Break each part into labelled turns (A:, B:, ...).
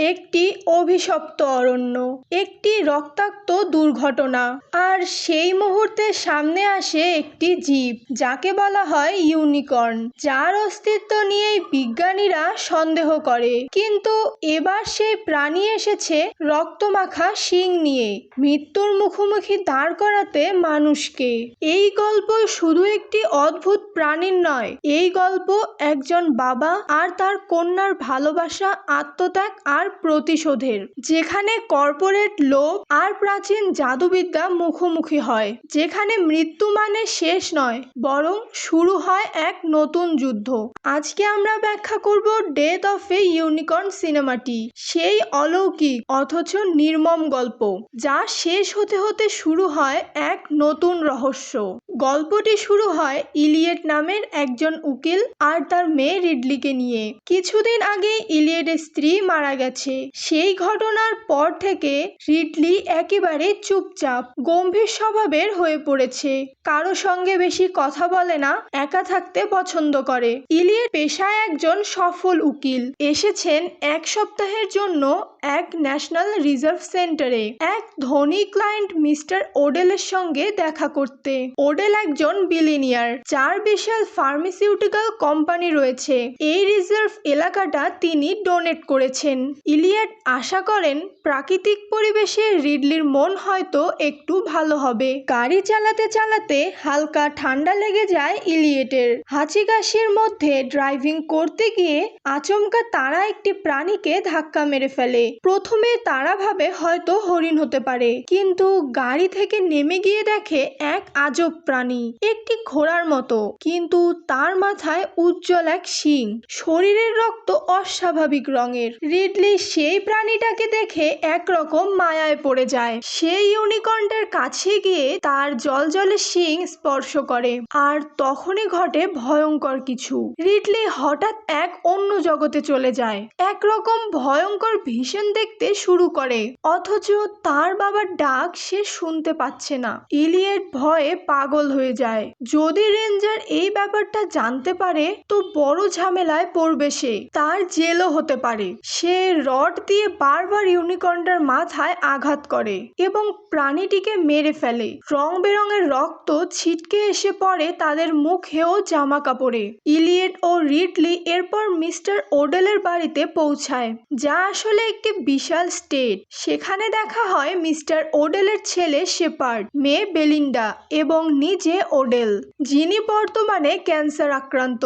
A: একটি অভিশপ্ত অরণ্য, একটি রক্তাক্ত দুর্ঘটনা। আর সেই মুহূর্তে সামনে আসে একটি জীব, যাকে বলা হয় ইউনিকর্ন, যার অস্তিত্ব নিয়েই বিজ্ঞানীরা সন্দেহ করে। কিন্তু এবার সেই প্রাণী এসেছে রক্তমাখা শিং নিয়ে। মৃত্যুর মুখোমুখি দাঁড় করাতে মানুষকে। এই গল্প শুধু একটি অদ্ভুত প্রাণীর নয়, এই গল্প একজন বাবা আর তার কন্যার ভালোবাসা, আত্মত্যাগ আর প্রতিশোধের, যেখানে কর্পোরেট লোভ আর প্রাচীন জাদুবিদ্যা মুখোমুখি হয়, যেখানে মৃত্যু মানে শেষ নয়, বরং শুরু হয় এক নতুন যুদ্ধ। আজকে আমরা ব্যাখ্যা করব ডেথ অফ এ ইউনিকর্ন সিনেমাটি সেই অলৌকিক অথচ নির্মম গল্প, যা শেষ হতে হতে শুরু হয় এক নতুন রহস্য। গল্পটি শুরু হয় ইলিয়েট নামের একজন উকিল আর তার মেয়ে রিডলিকে নিয়ে। কিছুদিন আগে ইলিয়েটের স্ত্রী মারা গেছে। সেই ঘটনার পর থেকে রিডলি একেবারে চুপচাপ, গম্ভীর স্বভাবের হয়ে পড়েছে। কারও সঙ্গে বেশি কথা বলে না, একা থাকতে পছন্দ করে। ইলিয়েট পেশায় একজন সফল উকিল। এসেছেন এক সপ্তাহের জন্য এক ন্যাশনাল রিজার্ভ সেন্টারে। এক ধনী ক্লায়েন্ট মিস্টার ওডেলের সঙ্গে দেখা করতে। ওডেল একজন বিলিনিয়ার। যার বিশাল ফার্মাসিউটিক্যাল কোম্পানি রয়েছে। এই রিজার্ভ এলাকাটা তিনি ডোনেট করেছেন। ইলিয়াট আশা করেন প্রাকৃতিক পরিবেশে রিডলির মন হয়তো একটু ভালো হবে। গাড়ি চালাতে চালাতে হালকা ঠান্ডা লেগে যায় ইলিয়েটের। হাঁচি কাশির মধ্যে ড্রাইভিং করতে গিয়ে আচমকা তারা একটি প্রাণীকে ধাক্কা মেরে ফেলে। প্রথমে তারা ভাবে হয়তো হরিণ হতে পারে, কিন্তু গাড়ি থেকে নেমে গিয়ে দেখে এক আজব প্রাণী, একটি ঘোড়ার মতো। কিন্তু তার মাথায় উজ্জ্বল এক শিং। শরীরের রক্ত অস্বাভাবিক রঙের। রিডলি সেই প্রাণীটাকে দেখে একরকম মায়ায় পড়ে যায়। সেই ইউনিকর্নটার কাছে গিয়ে তার জলজলে শিং স্পর্শ করে। আর তখনই ঘটে ভয়ঙ্কর কিছু। রিডলি হঠাৎ এক অন্য জগতে চলে যায়। একরকম ভয়ঙ্কর ভীষণ দেখতে শুরু করে। অথচ তার বাবার ডাক সে শুনতে পাচ্ছে না। ইলিয়েট ভয়ে পাগল হয়ে যায়। যদি রেঞ্জার এই ব্যাপারটা জানতে পারে, তো বড় ঝামেলায় পড়বে সে। তার জেলও হতে পারে। সে রড দিয়ে বারবার ইউনিকর্নটার মাথায় আঘাত করে এবং প্রাণীটিকে মেরে ফেলে। রং বেরঙের রক্ত ছিটকে এসে পড়ে তাদের মুখেও জামা কাপড়ে ইলিয়েট ও রিডলি এরপর মিস্টার ওডেলের বাড়িতে পৌঁছায়, যা আসলে একটি বিশাল স্টেট। সেখানে দেখা হয় মিস্টার ওডেলের ছেলে শেপার্ড, মেয়ে বেলিন্ডা এবং নিজে ওডেল, যিনি বর্তমানে ক্যান্সার আক্রান্ত।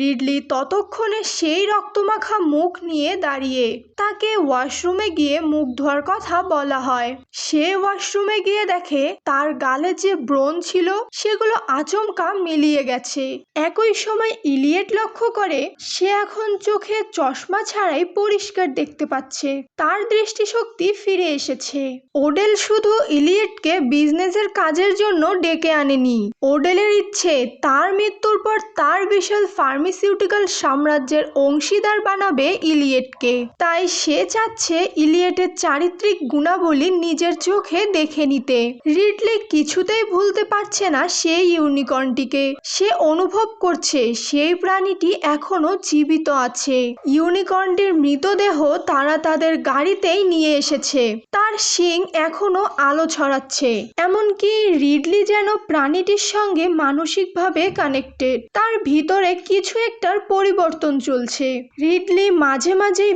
A: রিডলি ততক্ষণে সেই রক্তমাখা মুখ নিয়ে দাঁড়িয়ে তাকে ওয়াশরুমে গিয়ে মুখ ধোয়ার কথা বলা হয়। সে ওয়াশরুমে গিয়ে দেখে তার গালে যে ব্রণ ছিল, সেগুলো আচমকা মিলিয়ে গেছে। একই সময় ইলিয়েট লক্ষ্য করে সে এখন চোখে চশমা ছাড়াই পরিষ্কার দেখতে পাচ্ছে। তার দৃষ্টিশক্তি ফিরে এসেছে। ওডেল শুধু ইলিয়েটকে বিজনেসের কাজের জন্য ডেকে আনেনি। ওডেলের ইচ্ছে, তার মৃত্যুর পর তার বিশাল ফার্মাসিউটিক্যাল সাম্রাজ্যের অংশীদার বানাবে ইলিয়েটকে। তাই সে চাচ্ছে ইলিয়েটের চারিত্রিক গুণাবলী নিজের চোখে দেখে নিতে। রিডলি কিছুতেই ভুলতে পারছে না সেই ইউনিকর্নটিকে। সে অনুভব করছে সেই প্রাণীটি এখনও জীবিত আছে। ইউনিকর্নটির মৃতদেহ তারা তাদের গাড়িতেই নিয়ে এসেছে। তার শিং এখনও আলো ছড়াচ্ছে। এমনকি রিডলি যেন প্রাণীটির সঙ্গে মানসিকভাবে কানেক্টেড। তার ভিতরে কিছু একটার পরিবর্তন চলছে। রিডলি মাঝে মাঝেই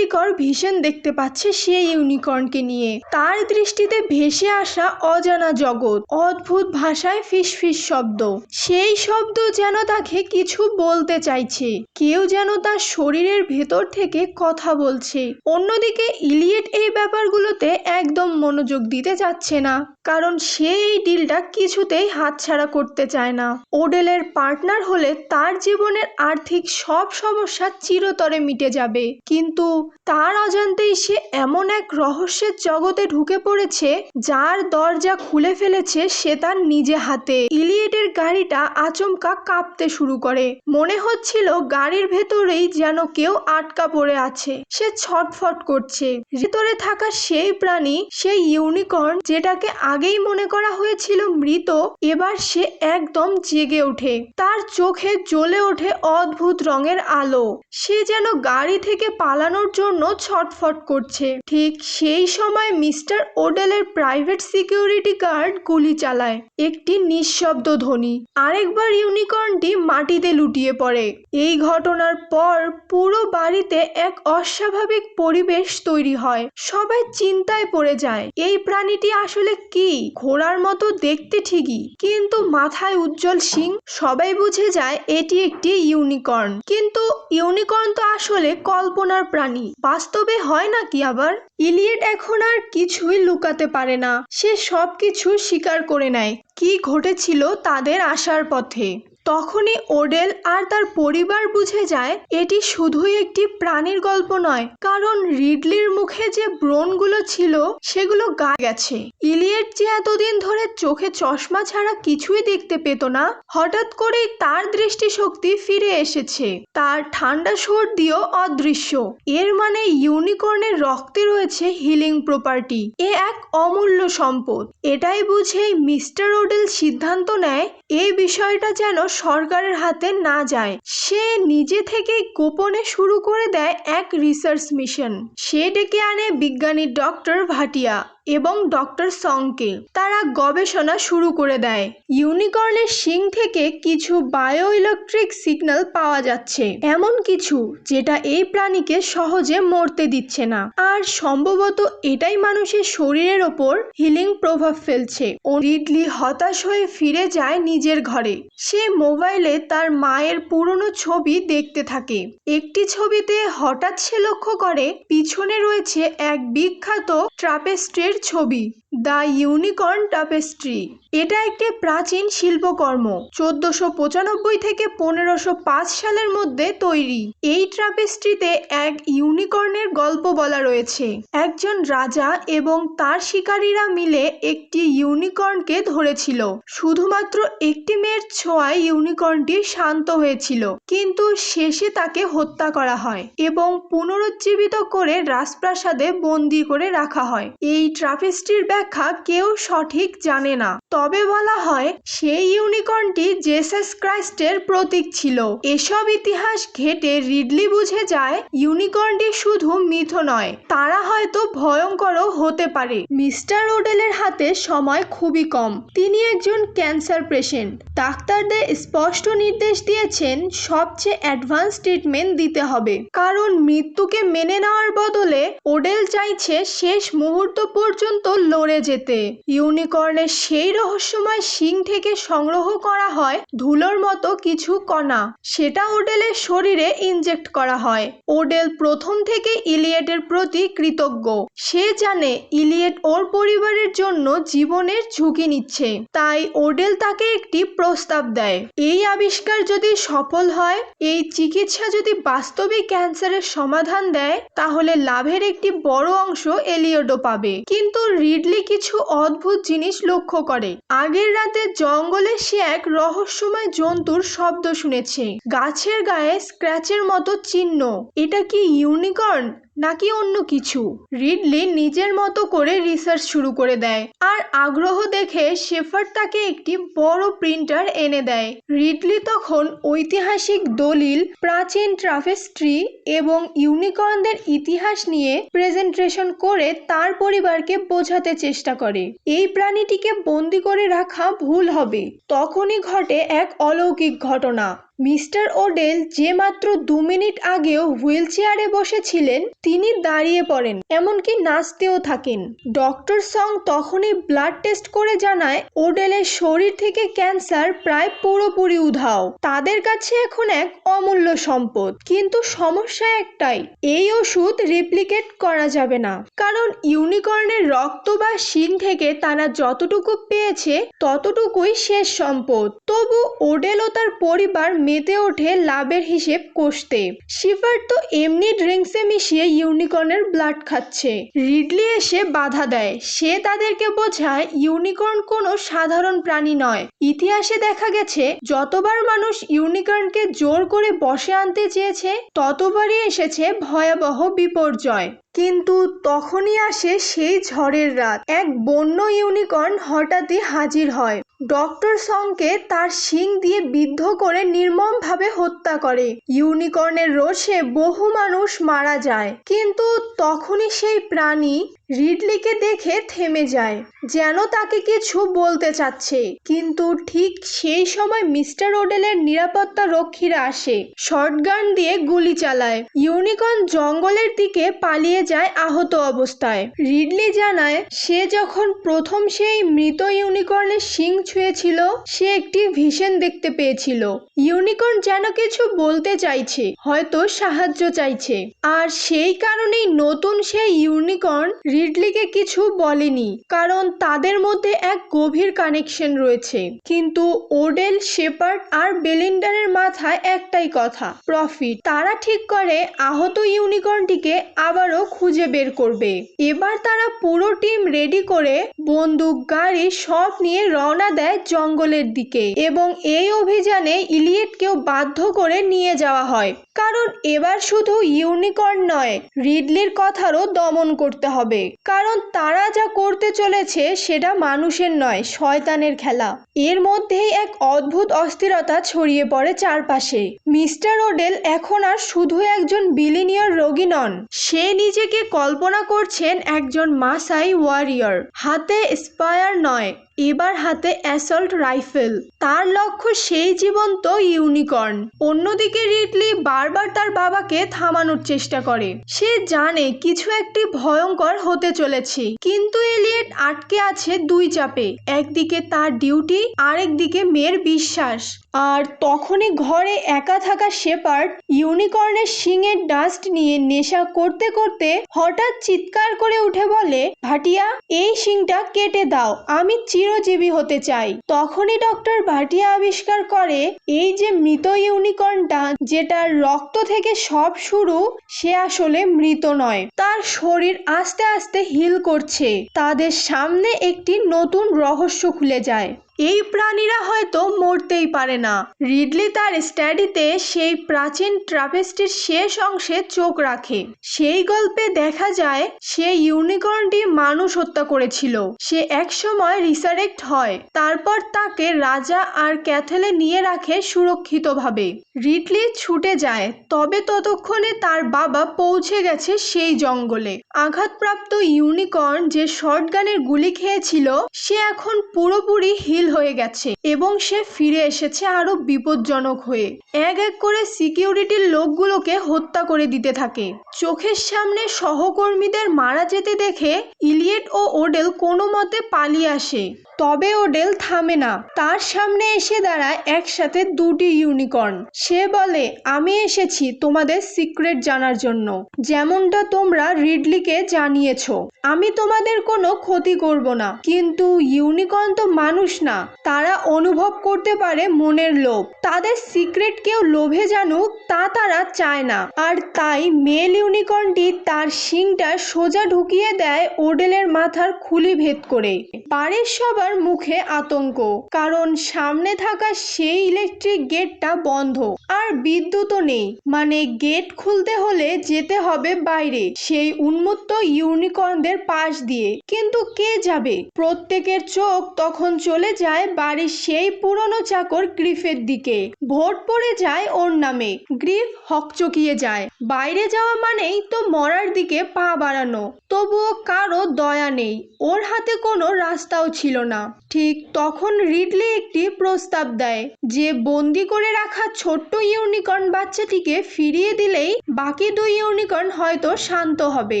A: বিভ্রান্তিকর ভীষণ দেখতে পাচ্ছে সেই ইউনিকর্নকে নিয়ে। তার দৃষ্টিতে ভেসে আসা অজানা জগৎ, অদ্ভুত ভাষায় ফিসফিস শব্দ। সেই শব্দ যেন তাকে কিছু বলতে চাইছে। কেউ যেন তার শরীরের ভেতর থেকে কথা বলছে। অন্যদিকে ইলিয়েট এই ব্যাপারগুলোতে একদম মনোযোগ দিতে চাচ্ছে না। কারণ সে এই ডিলটা কিছুতেই হাতছাড়া করতে চায় না। ওডেলের পার্টনার হলে তার জীবনের আর্থিক সব সমস্যা চিরতরে মিটে যাবে। কিন্তু তার অজান্তেই সে এমন এক রহস্যের জগতে ঢুকে পড়েছে, যার দরজা খুলে ফেলেছে সে তার নিজে হাতে। ইলিয়েটের গাড়িটা আচমকা কাঁপতে শুরু করে। মনে হচ্ছিল গাড়ির ভেতরেই যেন কেউ আটকা পড়ে আছে। সে ছটফট করছে। ভেতরে থাকা সেই প্রাণী, সেই ইউনিকর্ন, যেটাকে আগেই মনে করা হয়েছিল মৃত, এবার সে একদম জেগে ওঠে। তার চোখে জ্বলে ওঠে অদ্ভুত রঙের আলো। সে যেন গাড়ি থেকে পালানোর জন্য ছটফট করছে। ঠিক সেই সময় মিস্টার ওডেলের প্রাইভেট সিকিউরিটি গার্ড গুলি চালায়। একটি নিঃশব্দ ধ্বনি। আরেকবার ইউনিকর্নটি মাটিতে লুটিয়ে পড়ে। এই ঘটনার পর পুরো বাড়িতে এক অস্বাভাবিক পরিবেশ তৈরি হয়। সবাই চিন্তায় পড়ে যায়, এই প্রাণীটি আসলে কি? ঘোড়ার মতো দেখতে ঠিকই, কিন্তু মাথায় উজ্জ্বল সিং সবাই বুঝে যায় এটি একটি ইউনিকর্ন। কিন্তু ইউনিকর্ন তো আসলে কল্পনার প্রাণী। বাস্তবে হয় নাকি আবার? ইলিয়েট এখন আর কিছুই লুকাতে পারে না। সে সব কিছু স্বীকার করে নেয়। কি ঘটেছিল তাদের আসার পথে? তখনই ওডেল আর তার পরিবার বুঝে যায় এটি শুধুই একটি প্রাণীর গল্প নয়। কারণ রিডলির মুখে যে ব্রণগুলো ছিল, সেগুলো গায়ে গেছে। ইলিয়েট যে এতদিন ধরে চোখে চশমা ছাড়া কিছুই দেখতে পেত না, হঠাৎ করেই তার দৃষ্টিশক্তি ফিরে এসেছে। তার ঠান্ডা সর্দিও অদৃশ্য। এর মানে ইউনিকর্নের রক্তে রয়েছে হিলিং প্রপার্টি। এ এক অমূল্য সম্পদ। এটাই বুঝেই মিস্টার ওডেল সিদ্ধান্ত নেয়, এই বিষয়টা যেন সরকারের হাতে না যায়। সে নিজে থেকে গোপনে শুরু করে দেয় এক রিসার্চ মিশন সে ডেকে আনে বিজ্ঞানী ডক্টর ভাটিয়া। এবং ডক্টর সংকে। তারা গবেষণা শুরু করে দেয়। ইউনিকর্নের শিং থেকে কিছু বায়ো ইলেকট্রিক সিগন্যাল পাওয়া যাচ্ছে। এমন কিছু যেটা এই প্রাণীকে সহজে মরতে দিচ্ছে না। আর সম্ভবত এটাই মানুষের শরীরের ওপর হিলিং প্রভাব ফেলছে। ও রিডলি হতাশ হয়ে ফিরে যায় নিজের ঘরে। সে মোবাইলে তার মায়ের পুরনো ছবি দেখতে থাকে। একটি ছবিতে হঠাৎ সে লক্ষ্য করে, পিছনে রয়েছে এক বিখ্যাত ট্রাপেস্ট্রির ছবি। The unicorn tapestry. এটা একটি প্রাচীন শিল্পকর্ম, চোদ্দশো পঁচানব্বই থেকে পনেরোশো পাঁচ সালের মধ্যে তৈরি। এই ট্রাপেস্ট্রিতে এক ইউনিকর্নের গল্প বলা রয়েছে। একজন রাজা এবং তার শিকারীরা মিলে একটি ইউনিকর্নকে ধরেছিল। শুধুমাত্র একটি মেয়ের ছোঁয়ায় ইউনিকর্নটি শান্ত হয়েছিল, কিন্তু শেষে তাকে হত্যা করা হয় এবং পুনরুজ্জীবিত করে রাজপ্রাসাদে বন্দি করে রাখা হয়। এই ট্রাপেস্ট্রির ব্যাখ্যা কেউ সঠিক জানে না। তবে বলা হয়, সেই ইউনিকর্নটি জেসাস ক্রাইস্টের প্রতীক ছিল। এসব ইতিহাস ঘেটে রিডলি বুঝে যায়, ইউনিকর্নটি শুধু মিথ নয়, তারা হয়তো ভয়ঙ্করও হতে পারে। মিস্টার ওডেলের হাতে সময় খুবই কম। তিনি একজন ক্যান্সার পেশেন্ট। ডাক্তারদের স্পষ্ট নির্দেশ দিয়েছেন, সবচেয়ে অ্যাডভান্স ট্রিটমেন্ট দিতে হবে। কারণ মৃত্যুকে মেনে নেওয়ার বদলে ওডেল চাইছে শেষ মুহূর্ত পর্যন্ত লড়ে যেতে। ইউনিকর্নের সেই রহস্যময় শিং থেকে সংগ্রহ করা হয় ধুলোর মতো কিছু কণা। সেটা ওডেলের শরীরে ইনজেক্ট করা হয়। ওডেল প্রথম থেকে ইলিয়েটের প্রতি কৃতজ্ঞ। সে জানে ইলিয়েট ওর পরিবারের জন্য জীবনের ঝুঁকি নিচ্ছে। তাই ওডেল তাকে একটি প্রস্তাব দেয়। এই আবিষ্কার যদি সফল হয়, এই চিকিৎসা যদি বাস্তবে ক্যান্সারের সমাধান দেয়, তাহলে লাভের একটি বড় অংশ এলিয়ডো পাবে। কিন্তু রিডলি কিছু অদ্ভুত জিনিস লক্ষ্য করে। আগের রাতে জঙ্গলে সে এক রহস্যময় জন্তুর শব্দ শুনেছে। গাছের গায়ে স্ক্র্যাচের মতো চিহ্ন। এটা কি ইউনিকর্ন নাকি অন্য কিছু? রিডলি নিজের মতো করে রিসার্চ শুরু করে দেয় আর আগ্রহ দেখে শেফার্ড তাকে একটি বড় প্রিন্টার এনে দেয়। রিডলি তখন ঐতিহাসিক দলিল, প্রাচীন ট্রাফেস্ট্রি এবং ইউনিকর্নদের ইতিহাস নিয়ে প্রেজেন্টেশন করে তার পরিবারকে বোঝাতে চেষ্টা করে। এই প্রাণীটিকে বন্দি করে রাখা ভুল হবে। তখনই ঘটে এক অলৌকিক ঘটনা। মিস্টার ওডেল যে মাত্র দু মিনিট আগেও হুইল চেয়ারে বসেছিলেন, তিনি দাঁড়িয়ে পড়েন, এমনকি নাচতেও থাকেন। ডক্টর সং তখনই ব্লাড টেস্ট করে জানায়, ওডেলের শরীর থেকে ক্যান্সার প্রায় পুরোপুরি উধাও। তাদের কাছে এখন এক অমূল্য সম্পদ, কিন্তু সমস্যা একটাই, এই ওষুধ রেপ্লিকেট করা যাবে না। কারণ ইউনিকর্নের রক্ত বা শিং থেকে তারা যতটুকু পেয়েছে, ততটুকুই শেষ সম্পদ। তবু ওডেল ও তার পরিবার মেতে ওঠে লাভের হিসেব কষতে। শিফার তো এমনি ড্রিঙ্কসে মিশিয়ে ইউনিকর্নের ব্লাড খাচ্ছে। রিডলি এসে বাধা দেয়। সে তাদেরকে বোঝায়, ইউনিকর্ন কোনো সাধারণ প্রাণী নয়। ইতিহাসে দেখা গেছে, যতবার মানুষ ইউনিকর্নকে জোর করে বসে আনতে চেয়েছে, ততবারই এসেছে ভয়াবহ বিপর্যয়। কিন্তু তখনই আসে সেই ঝড়ের রাত। এক বন্য ইউনিকর্ন হঠাৎই হাজির হয়। ডক্টর সংকে তার শিং দিয়ে বিদ্ধ করে নির্মমভাবে হত্যা করে। ইউনিকর্নের রোষে বহু মানুষ মারা যায়। কিন্তু তখনই সেই প্রাণী রিডলিকে দেখে থেমে যায়, যেন তাকে কিছু বলতে চাচ্ছে। কিন্তু ঠিক সেই সময় মিস্টার ওডেলের নিরাপত্তা রক্ষীরা আসে শর্টগান দিয়ে গুলি চালায়। ইউনিকর্ন জঙ্গলের দিকে পালিয়ে যায় আহত অবস্থায়। রিডলি জানায়, সে যখন প্রথম সেই মৃত ইউনিকর্নের শিং ছুঁয়েছিল, সে একটি ভিশন দেখতে পেয়েছিল। ইউনিকর্ন যেন কিছু বলতে চাইছে, হয়তো সাহায্য চাইছে। আর সেই কারণেই নতুন সেই ইউনিকর্ন রিডলিকে কিছু বলেনি, কারণ তাদের মধ্যে এক গভীর কানেকশন রয়েছে। কিন্তু ওডেল, শেপার্ড আর বেলিন্ডারের মাথায় একটাই কথা, প্রফিট। তারা ঠিক করে, আহত ইউনিকর্নটিকে আবারও খুঁজে বের করবে। এবার তারা পুরো টিম রেডি করে বন্দুক, গাড়ি সব নিয়ে রওনা দেয় জঙ্গলের দিকে এবং এই অভিযানে ইলিয়েটকেও বাধ্য করে নিয়ে যাওয়া হয়। কারণ এবার শুধু ইউনিকর্ন নয়, রিডলির কথারও দমন করতে হবে। কারণ তারা যা করতে চলেছে সেটা মানুষের নয়, শয়তানের খেলা। এর মধ্যেই এক অদ্ভুত অস্থিরতা ছড়িয়ে পড়ে চারপাশে। মিস্টার ওডেল এখন আর শুধু একজন বিলিনিয়র রোগী নন, সে নিজেকে কল্পনা করছেন একজন মাসাই ওয়ারিয়র। হাতে স্পায়ার নয়, এবার হাতে অ্যাসল্ট রাইফেল। তার লক্ষ্য সেই জীবন্ত ইউনিকর্ন। অন্যদিকে রিডলি বারবার তার বাবাকে থামানোর চেষ্টা করে। সে জানে কিছু একটি ভয়ঙ্কর হতে চলেছে। কিন্তু এলিয়েট আটকে আছে দুই চাপে। একদিকে তার ডিউটি, আরেকদিকে মেয়ের বিশ্বাস। আর তখনই ঘরে একা থাকা শেপার্ড ইউনিকর্নের শিঙের ডাস্ট নিয়ে নেশা করতে করতে হঠাৎ চিৎকার করে উঠে বলে, ভাটিয়া, এই শিংটা কেটে দাও, আমি চিরজীবী হতে চাই। তখনই ডক্টর ভাটিয়া আবিষ্কার করে, এই যে মৃত ইউনিকর্নটা যেটার রক্ত থেকে সব শুরু, সে আসলে মৃত নয়। তার শরীর আস্তে আস্তে হিল করছে। তাদের সামনে একটি নতুন রহস্য খুলে যায়। এই প্রাণীরা হয়তো মরতেই পারে না। রিডলি তার স্টাডিতে সেই প্রাচীন ট্রাপেস্টির শেষ অংশে চোখ রাখে। সেই গল্পে দেখা যায়, সে ইউনিকর্নটি মানুষ হত্যা করেছিল। সে একসময় রিসারেক্ট হয়, তারপর তাকে রাজা আর ক্যাথেলে নিয়ে রাখে সুরক্ষিতভাবে। রিডলি ছুটে যায়, তবে ততক্ষণে তার বাবা পৌঁছে গেছে সেই জঙ্গলে। আঘাতপ্রাপ্ত ইউনিকর্ন যে শর্টগানের গুলি খেয়েছিল, সে এখন পুরোপুরি হিল হয়ে গেছে এবং সে ফিরে এসেছে আরও বিপজ্জনক হয়ে। এক এক করে সিকিউরিটির লোকগুলোকে হত্যা করে দিতে থাকে। চোখের সামনে সহকর্মীদের মারা যেতে দেখে ইলিয়েট ও ওডেল কোনো মতে পালিয়ে আসে। তবে ওডেল থামে না। তার সামনে এসে দাঁড়ায় একসাথে দুটি ইউনিকর্ন। সে বলে, আমি এসেছি তোমাদের সিক্রেট জানার জন্য। যেমনটা তোমরা রিডলিকে জানিয়েছো। আমি তোমাদের কোনো ক্ষতি করব না। কিন্তু ইউনিকর্ন তো মানুষ না। তারা অনুভব করতে পারে মনের লোভ। তাদের সিক্রেট কেউ লোভে জানুক, তা তারা চায় না। আর তাই মেল ইউনিকর্নটি তার শিংটা সোজা ঢুকিয়ে দেয় ওডেলের মাথার খুলি ভেদ করে। বাড়ির সবার মুখে আতঙ্ক, কারণ সামনে থাকা সেই ইলেকট্রিক গেটটা বন্ধ। আর বিদ্যুৎও নেই মানে গেট খুলতে হলে যেতে হবে বাইরে, সেই উন্মত্ত ইউনিকর্নদের পাশ দিয়ে। কিন্তু কে যাবে? প্রত্যেকের চোখ তখন চলে যায় বাড়ির সেই পুরনো চাকর গ্রিফের দিকে। ভোট পড়ে যায় ওর নামে, গ্রিফ হকচকিয়ে যায়। বাইরে যাওয়া মানেই তো মরার দিকে পা বাড়ানো, তবুও কারও দয়া নেই, ওর হাতে কোনো রাস্তাও ছিল না। ঠিক তখন রিডলি একটি প্রস্তাব দেয় যে বন্দি করে রাখা ছোট্ট ইউনিকর্ন বাচ্চাটিকে ফিরিয়ে দিলেই বাকি দুই ইউনিকর্ন হয়তো শান্ত হবে।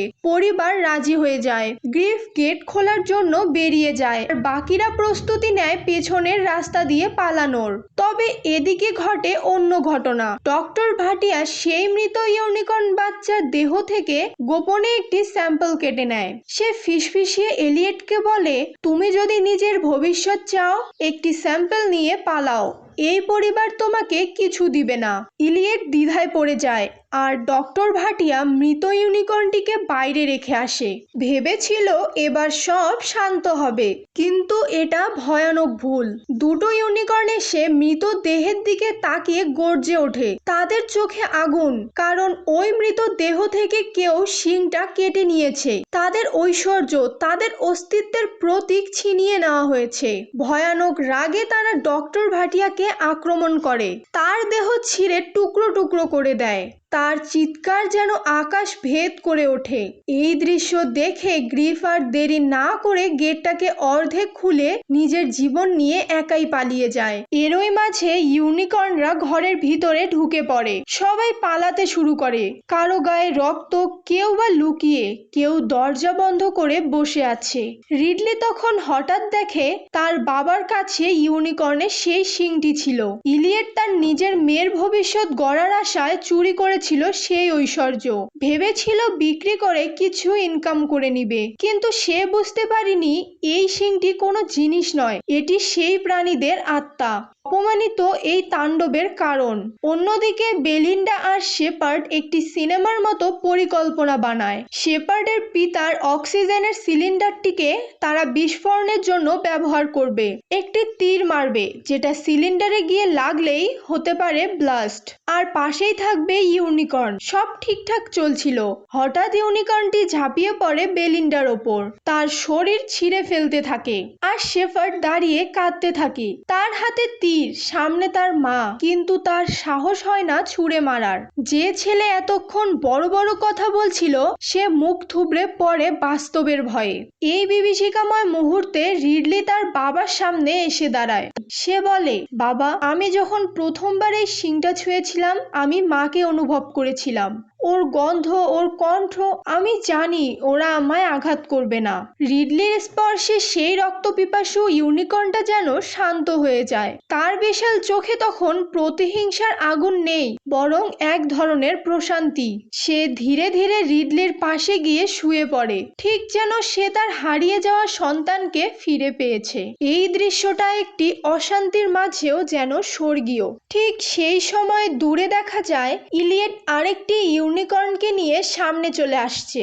A: পরিবার রাজি হয়ে যায়। গ্রিফ গেট খোলার জন্য বেরিয়ে যায়। আর বাকিরা প্রস্তুতি নেয় পেছনের রাস্তা দিয়ে পালানোর। তবে এদিকে ঘটে অন্য ঘটনা। ডক্টর ভাটিয়া সেই মৃত ইউনিকর্ন বাচ্চার দেহ থেকে গোপনে একটি স্যাম্পল কেটে নেয়। সে ফিসফিসিয়ে এলিয়েটকে বলে, তুমি যদি নিজের ভবিষ্যৎ চাও, একটি স্যাম্পল নিয়ে পালাও। এই পরিবার তোমাকে কিছু দিবে না। ইলিয়েট দ্বিধায় পড়ে যায়। আর ডক্টর ভাটিয়া মৃত ইউনিকর্নটিকে বাইরে রেখে আসে। ভেবেছিল এবার সব শান্ত হবে, কিন্তু এটা ভয়ানক ভুল। দুটো ইউনিকর্ন এসে মৃত দেহের দিকে তাকিয়ে গর্জে ওঠে। তাদের চোখে আগুন, কারণ ওই মৃত দেহ থেকে কেউ শিংটা কেটে নিয়েছে। তাদের ঐশ্বর্য, তাদের অস্তিত্বের প্রতীক ছিনিয়ে নেওয়া হয়েছে। ভয়ানক রাগে তারা ডক্টর ভাটিয়াকে আক্রমণ করে। তার দেহ ছিঁড়ে টুকরো টুকরো করে দেয়। তার চিৎকার যেন আকাশ ভেদ করে ওঠে। এই দৃশ্য দেখে গ্রিফ আর দেরি না করে গেটটাকে অর্ধেক খুলে নিজের জীবন নিয়ে একাই পালিয়ে যায়। এরই মাঝে ইউনিকর্নরা ঘরের ভিতরে ঢুকে পড়ে। সবাই পালাতে শুরু করে। কারও গায়ে রক্ত, কেউ বা লুকিয়ে, কেউ দরজা বন্ধ করে বসে আছে। রিডলি তখন হঠাৎ দেখে তার বাবার কাছে ইউনিকর্নের সেই শিংটি ছিল। ইলিয়েট তার নিজের মেয়ের ভবিষ্যৎ গড়ার আশায় চুরি করেছিল সেই ঐশ্বর্য। ভেবেছিল বিক্রি করে কিছু ইনকাম করে নিবে। কিন্তু সে বুঝতে পারিনি, এই সিংটি কোনো জিনিস নয়, এটি সেই প্রাণীদের আত্মা। অপমানিত এই তাণ্ডবের কারণ। অন্যদিকে, বেলিন্ডা আর শেপার্ড একটি সিনেমার মতো পরিকল্পনা বানায়। শেপার্ডের পিতার অক্সিজেনের সিলিন্ডারটিকে তারা বিস্ফোরণের জন্য ব্যবহার করবে। একটি তীর মারবে, যেটা সিলিন্ডারে গিয়ে লাগলেই হতে পারে ব্লাস্ট। আর পাশেই থাকবে ইউনিকর্ন। সব ঠিকঠাক চলছিল। হঠাৎ ইউনিকর্নটি ঝাঁপিয়ে পড়ে বেলিন্ডার ওপর। তার শরীর ছিঁড়ে ফেলতে থাকে। আর শেফার্ড দাঁড়িয়ে কাঁদতে থাকে। তার হাতে তীর সামনে তার মা। কিন্তু তার সাহস হয় না ছুঁড়ে মারার। যে ছেলে এতক্ষণ বড় বড় কথা বলছিল, সে মুখ থুবড়ে পড়ে বাস্তবের ভয়ে। এই বিভীষিকাময় মুহূর্তে রিডলি তার বাবার সামনে এসে দাঁড়ায়। সে বলে, বাবা, আমি যখন প্রথমবার এই শিংটা ছুঁয়েছিলাম, আমি মাকে অনুভব করেছিলাম। ওর গন্ধ, ওর কণ্ঠ আমি জানি ওরা আমায় আঘাত করবে না। রিডলির স্পর্শে সেই রক্ত পিপাসু ইউনিকর্নটা যেন শান্ত হয়ে যায়। তার বিশাল চোখে তখন প্রতিহিংসার আগুন নেই। বরং এক ধরনের প্রশান্তি। সে ধীরে ধীরে রিডলির পাশে গিয়ে শুয়ে পড়ে। ঠিক যেন সে তার হারিয়ে যাওয়া সন্তানকে ফিরে পেয়েছে। এই দৃশ্যটা একটি অশান্তির মাঝেও যেন স্বর্গীয়। ঠিক সেই সময় দূরে দেখা যায়, ইলিয়েট আরেকটি ইউনিকর্নকে নিয়ে সামনে চলে আসছে।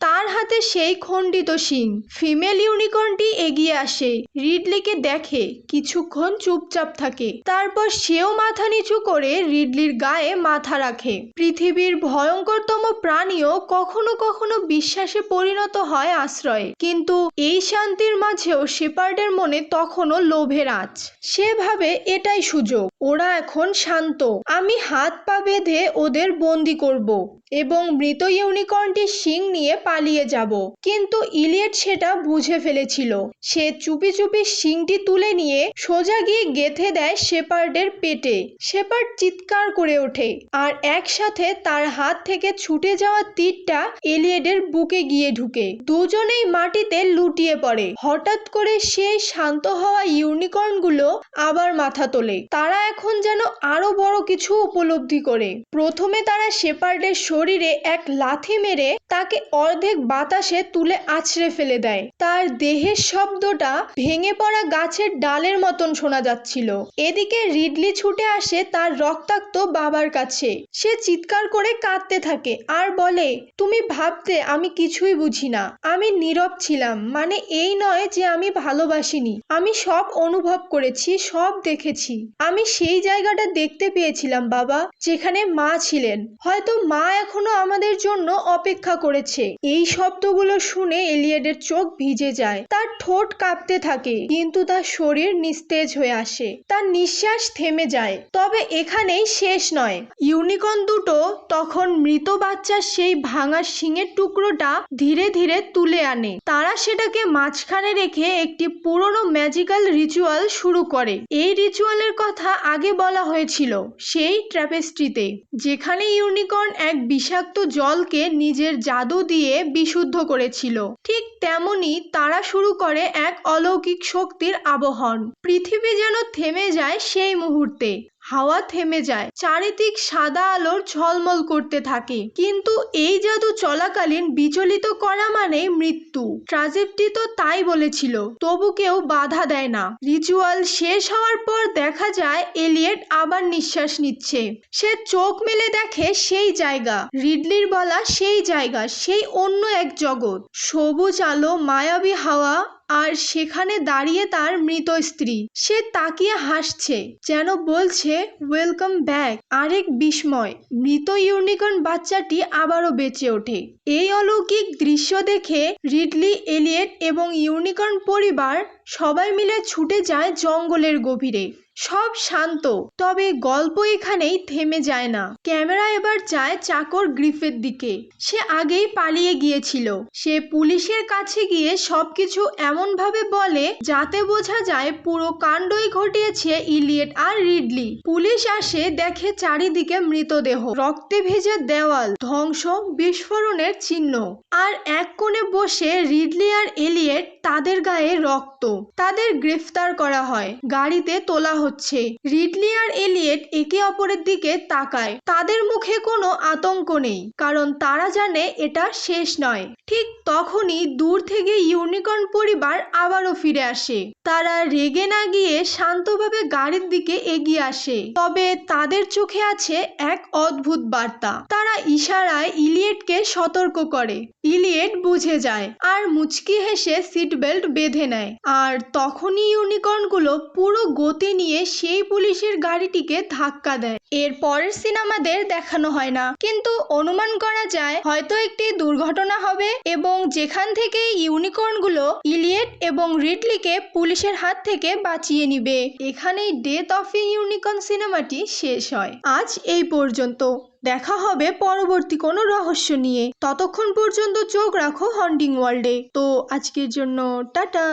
A: তার হাতে সেই খণ্ডিত শিং। ফিমেল ইউনিকর্নটি এগিয়ে আসে। রিডলিকে দেখে কিছুক্ষণ চুপচাপ থাকে। তারপর সেও মাথা নিচু করে রিডলির গায়ে মাথা রাখে। পৃথিবীর ভয়ঙ্করতম প্রাণীও কখনো কখনো বিশ্বাসে পরিণত হয় আশ্রয়ে। কিন্তু এই শান্তির মাঝেও শেপার্ডের মনে তখনও লোভের আঁচ। সে ভাবে এটাই সুযোগ। ওরা এখন শান্ত। আমি হাত পা বেঁধে ওদের বন্দি করব এবং মৃত ইউনিকর্নটির শিং নিয়ে পালিয়ে যাব। কিন্তু ইলিয়েট সেটা বুঝে ফেলেছিল। সে চুপি চুপি শিংটি তুলে নিয়ে সোজা গিয়ে গেথে দেয় শেপার্ডের পেটে। শেপার্ড চিৎকার করে ওঠে। আর একসাথে তার হাত থেকে ছুটে যাওয়া তীরটা এলিয়েডের বুকে গিয়ে ঢুকে। দুজনেই মাটিতে লুটিয়ে পড়ে। হঠাৎ করে সেই শান্ত হওয়া ইউনিকর্নগুলো আবার মাথা তোলে। তারা এখন যেন আরও বড় কিছু উপলব্ধি করে। প্রথমে তারা শেপার্ডের শরীরে এক লাথি মেরে তাকে অর্ধেক বাতাসে তুলে আছড়ে ফেলে দেয়। তার দেহের শব্দটা ভেঙে পড়া গাছের ডালের মতন শোনা যাচ্ছিল। এদিকে রিডলি ছুটে আসে তার রক্তাক্ত বাবার কাছে। সে চিৎকার করে কাঁদতে থাকে আর বলে, তুমি ভাবতে আমি কিছুই বুঝি না। আমি নীরব ছিলাম। মানে এই নয় যে আমি ভালোবাসিনি। আমি সব অনুভব করেছি, সব দেখেছি। আমি সেই জায়গাটা দেখতে পেয়েছিলাম, বাবা, যেখানে মা ছিলেন। হয়তো মা এখনও আমাদের জন্য অপেক্ষা করেছে। এই শব্দগুলো শুনে এলিয়েডের চোখ ভিজে যায়। তার ঠোঁট কাঁপতে থাকে, কিন্তু তার শরীর নিস্তেজ হয়ে আসে। তার নিঃশ্বাস থেমে যায়। তবে এখানেই শেষ নয়। ইউনিকর্ন দুটো তখন মৃত বাচ্চার সেই ভাঙা শিঙের টুকরোটা ধীরে ধীরে তুলে আনে। তারা সেটাকে মাঝখানে রেখে একটি পুরনো ম্যাজিক্যাল রিচুয়াল শুরু করে। এই রিচুয়ালের কথা আগে বলা হয়েছিল সেই ট্র্যাপেস্ট্রিতে, যেখানে ইউনিকর্ন এক বিষাক্ত জলকে নিজের জাদু দিয়ে বিশুদ্ধ করেছিল। ঠিক তেমনি তারা শুরু করে এক অলৌকিক শক্তির আবহন। পৃথিবী যেন থেমে যায় সেই মুহূর্তে। হাওয়া থেমে যায়। চারিদিক সাদা আলোর ঝলমল করতে থাকে। কিন্তু এই জাদু চলাকালীন বিচলিত করা মানে মৃত্যু। ট্রাজেডি তো তাই বলেছিল, তবু কেউ বাধা দেয় না। রিচুয়াল শেষ হওয়ার পর দেখা যায় এলিয়েট আবার নিঃশ্বাস নিচ্ছে। সে চোখ মেলে দেখে সেই জায়গা। রিডলির বলা সেই জায়গা, সেই অন্য এক জগৎ। সবুজ আলো, মায়াবী হাওয়া আর সেখানে দাঁড়িয়ে তার মৃত স্ত্রী। সে তাকিয়ে হাসছে, যেন বলছে ওয়েলকাম ব্যাক আরেক বিস্ময়, মৃত ইউনিকর্ন বাচ্চাটি আবারও বেঁচে ওঠে। এই অলৌকিক দৃশ্য দেখে রিডলি, এলিয়েট এবং ইউনিকর্ন পরিবার সবাই মিলে ছুটে যায় জঙ্গলের গভীরে। সব শান্ত। তবে গল্প এখানেই থেমে যায় না। ক্যামেরা এবার যায় চাকর গ্রিফের দিকে। সে আগেই পালিয়ে গিয়েছিল। সে পুলিশের কাছে গিয়ে সবকিছু এমনভাবে বলে যাতে বোঝা যায় পুরো কাণ্ডই ঘটিয়েছে ইলিয়েট আর রিডলি। পুলিশ আসে, দেখে চারিদিকে মৃতদেহ, রক্তে ভেজে দেওয়াল, ধ্বংস, বিস্ফোরণের চিহ্ন। আর এক কোণে বসে রিডলি আর এলিয়েট তাদের গায়ে রক্ত। তাদের গ্রেফতার করা হয়। গাড়িতে তোলা হচ্ছে। রিডলি আর এলিয়েট একে অপরের দিকে তাকায়। তাদের মুখে কোনো আতঙ্ক নেই, কারণ তারা জানে এটা শেষ নয়। ঠিক তখনই দূর থেকে ইউনিকর্ন পরিবার আবারও ফিরে আসে। তারা রেগে না গিয়ে শান্তভাবে গাড়ির দিকে এগিয়ে আসে। তবে তাদের চোখে আছে এক অদ্ভুত বার্তা। তারা ইশারায় ইলিয়েটকে সতর্ক করে। ইলিয়েট বুঝে যায় আর মুচকি হেসে সিট বেল্ট বেঁধে নেয়। আর তখনই ইউনিকর্নগুলো পুরো গতি নিয়ে সেই পুলিশের গাড়িটিকে ধাক্কা দেয়। এর পরের সিনেমাদের দেখানো হয় না। কিন্তু অনুমান করা যায়, হয়তো একটি দুর্ঘটনা হবে এবং যেখান থেকে ইউনিকর্নগুলো ইলিয়েট এবং রিডলিকে পুলিশের হাত থেকে বাঁচিয়ে নিবে। এখানেই ডেথ অফ ইউনিকর্ন সিনেমাটি শেষ হয়। আজ এই পর্যন্ত। দেখা হবে পরবর্তী কোনো রহস্য নিয়ে। ততক্ষণ পর্যন্ত চোখ রাখো হন্ডিং ওয়ার্ল্ডে তো আজকের জন্য টাটা।